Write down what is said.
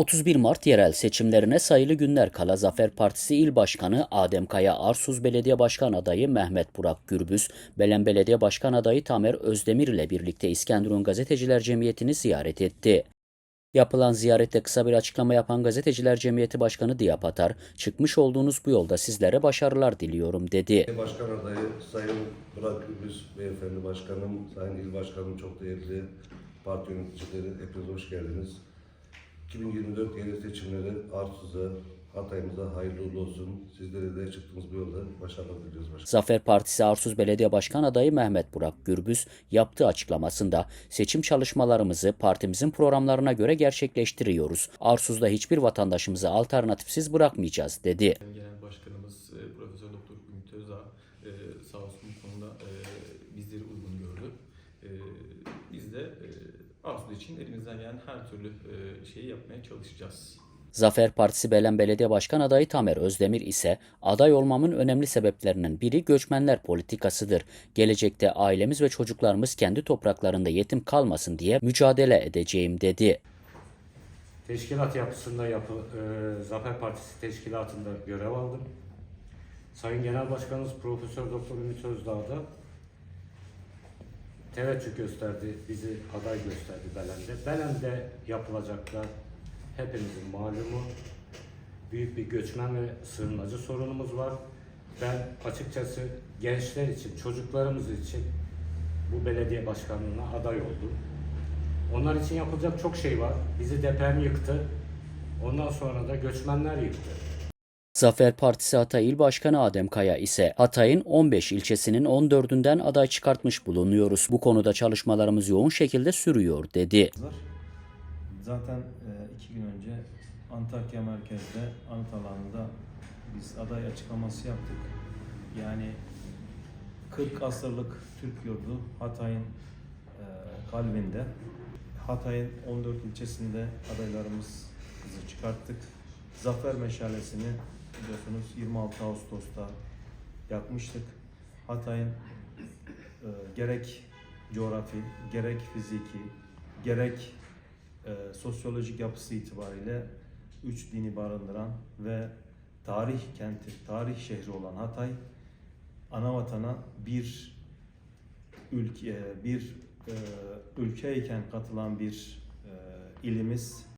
31 Mart yerel seçimlerine sayılı günler kala Zafer Partisi İl Başkanı Adem Kaya Arsuz Belediye Başkan Adayı Mehmet Burak Gürbüz, Belen Belediye Başkan Adayı Tamer Özdemir ile birlikte İskenderun Gazeteciler Cemiyeti'ni ziyaret etti. Yapılan ziyarette kısa bir açıklama yapan Gazeteciler Cemiyeti Başkanı Diyap Atar, çıkmış olduğunuz bu yolda sizlere başarılar diliyorum dedi. Başkan adayı Sayın Burak Gürbüz Beyefendi Başkanım, Sayın İl Başkanım çok değerli parti yöneticileri hepiniz hoş geldiniz. 2024 yerel seçimleri Arsuz'a, Hatay'ımıza hayırlı uğurlu olsun. Sizlere de çıktığımız bu yolda başarılar diliyoruz başkanım. Zafer Partisi Arsuz Belediye Başkan Adayı Mehmet Burak Gürbüz yaptığı açıklamasında seçim çalışmalarımızı partimizin programlarına göre gerçekleştiriyoruz. Arsuz'da hiçbir vatandaşımızı alternatifsiz bırakmayacağız dedi. Genel Başkanımız e, Profesör Doktor Ümit Özdağ e, sağ olsun bu konuda e, bizleri uygun gördü. E, biz de e, Arzu için elimizden gelen her türlü e, şeyi yapmaya çalışacağız. Zafer Partisi Belen Belediye Başkan Adayı Tamer Özdemir ise aday olmamın önemli sebeplerinin biri göçmenler politikasıdır. Gelecekte ailemiz ve çocuklarımız kendi topraklarında yetim kalmasın diye mücadele edeceğim dedi. Teşkilat yapısında yapı, e, Zafer Partisi teşkilatında görev aldım. Sayın Genel Başkanımız Profesör Doktor Ümit Özdağ da teveccüh gösterdi, bizi aday gösterdi Belen'de. Belen'de yapılacaklar hepimizin malumu. Büyük bir göçmen ve sığınmacı sorunumuz var. Ben açıkçası gençler için, çocuklarımız için bu belediye başkanlığına aday oldum. Onlar için yapılacak çok şey var. Bizi deprem yıktı. Ondan sonra da göçmenler yıktı. Zafer Partisi Hatay İl Başkanı Adem Kaya ise Hatay'ın 15 ilçesinin 14'ünden aday çıkartmış bulunuyoruz. Bu konuda çalışmalarımız yoğun şekilde sürüyor dedi. Zaten e, iki gün önce Antakya merkezde anıt alanında biz aday açıklaması yaptık. Yani 40 asırlık Türk yurdu Hatay'ın e, kalbinde. Hatay'ın 14 ilçesinde adaylarımızı çıkarttık. Zafer meşalesini biliyorsunuz 26 Ağustos'ta yakmıştık. Hatay'ın e, gerek coğrafi, gerek fiziki, gerek e, sosyolojik yapısı itibariyle üç dini barındıran ve tarih kenti, tarih şehri olan Hatay, ana vatana bir ülke, bir e, ülkeyken katılan bir e, ilimiz